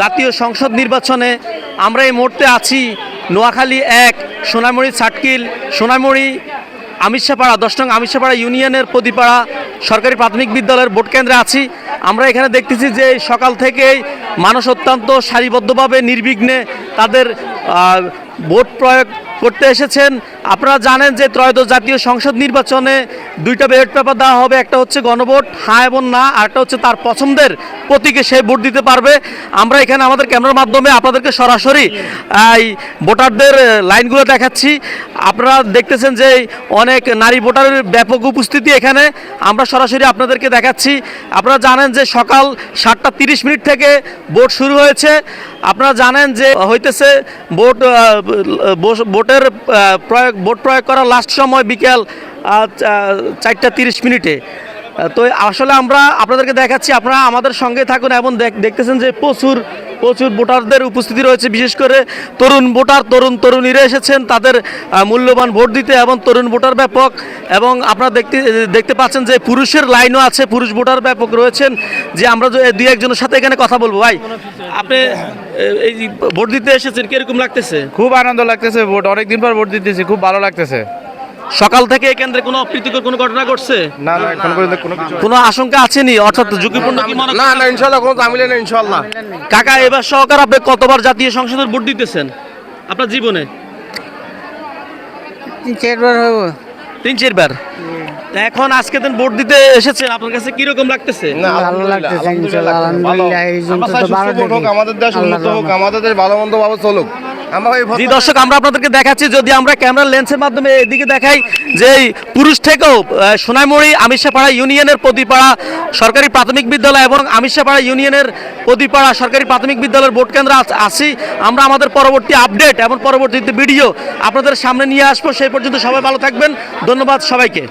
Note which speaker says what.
Speaker 1: জাতীয় সংসদ নির্বাচনে আমরা এই মুহূর্তে আছি। নোয়াখালী এক সোনামুড়ি ছাটকিল সোনামুড়ি আমিষাপাড়া, দশ নং আমিষাপাড়া ইউনিয়নের প্রতিপাড়া সরকারি প্রাথমিক বিদ্যালয়ের ভোট কেন্দ্রে আছি। আমরা এখানে দেখতেছি যে সকাল থেকেই মানুষ অত্যন্ত সারিবদ্ধভাবে, নির্বিঘ্নে তাদের ভোট প্রয়োগ করতে এসেছেন। আপনারা জানেন যে ত্রয়োদশ জাতীয় সংসদ নির্বাচনে দুইটা ব্যালট পেপার দেওয়া হবে, একটা হচ্ছে গণভোট হ্যাঁ এবং না, আর একটা হচ্ছে তার পছন্দের প্রতীকে সে ভোট দিতে পারবে। আমরা এখানে আমাদের ক্যামেরার মাধ্যমে আপনাদেরকে সরাসরি ভোটারদের লাইনগুলো দেখাচ্ছি। আপনারা দেখতেছেন যে অনেক নারী ভোটারের ব্যাপক উপস্থিতি এখানে। আমরা সরাসরি আপনাদেরকে দেখাচ্ছি। আপনারা জানেন যে সকাল সাতটা তিরিশ মিনিট থেকে ভোট শুরু হয়েছে। আপনারা জানেন যে হইতেছে ভোট ভোটের প্রয়োগ, ভোট প্রয়োগ করার লাস্ট সময় বিকেল চারটা তিরিশ মিনিটে। তো আসলে আমরা আপনাদেরকে দেখাচ্ছি। আপনারা আমাদের সঙ্গে থাকুন এবং দেখ- দেখতেছেন যে প্রচুর প্রচুর ভোটারদের উপস্থিতি রয়েছে, বিশেষ করে তরুণ ভোটার, তরুণ তরুণীরা এসেছেন, তাদের মূল্যবান ভোট দিতে এবং তরুণ ভোটার ব্যাপক এবং আপনারা দেখতে দেখতে পাচ্ছেন যে পুরুষের লাইনও আছে, পুরুষ ভোটার ব্যাপক রয়েছেন, যে আমরা দুই একজনের সাথে এখানে কথা বলব। ভাই, আপনি এই ভোট দিতে এসেছেন, কীরকম লাগতেছে?
Speaker 2: খুব আনন্দ লাগতেছে ভোট, অনেকদিন পর ভোট দিতেছি, খুব ভালো লাগতেছে।
Speaker 1: সকাল থেকে এই কেন্দ্রে কোনো অপ্রীতিকর কোনো ঘটনা ঘটছে?
Speaker 2: না না এখন পর্যন্ত কোনো কিছু
Speaker 1: কোনো আশঙ্কা আছেনি? অর্থাৎ ঝুঁকিপূর্ণ কি মনে
Speaker 2: না না ইনশাল্লাহ কোনো ঝামেলা নেই ইনশাল্লাহ।
Speaker 1: কাকা এবার সহকার আপনি কতবার জাতীয় সংসদের ভোট দিতেছেন? আপনার জীবনে?
Speaker 3: তিন চারবার হইব।
Speaker 1: তিন চারবার? তা এখন আজকে দিন ভোট দিতে এসেছেন আপনার কাছে কি রকম লাগতেছে?
Speaker 3: না ভালো লাগতেছে ইনশাল্লাহ আলহামদুলিল্লাহ এই জন্য তো ভালো
Speaker 2: আমাদের দেশ উন্নত হোক আমাদের দেশ ভালো মন্দ ভাবে চলুক।
Speaker 1: দর্শক, আমরা আপনাদেরকে দেখাচ্ছি, যদি আমরা ক্যামেরার লেন্সের মাধ্যমে এদিকে দেখাই, যে পুরুষ থেকেও সোনাইমুড়ি, আমিষাপাড়া ইউনিয়নের প্রতিপাড়া সরকারি প্রাথমিক বিদ্যালয় এবং আমিষাপাড়া ইউনিয়নের প্রতিপাড়া সরকারি প্রাথমিক বিদ্যালয়ের ভোট কেন্দ্রে আছি। আমরা আমাদের পরবর্তী আপডেট এবং পরবর্তীতে ভিডিও আপনাদের সামনে নিয়ে আসব। সেই পর্যন্ত সবাই ভালো থাকবেন। ধন্যবাদ সবাইকে।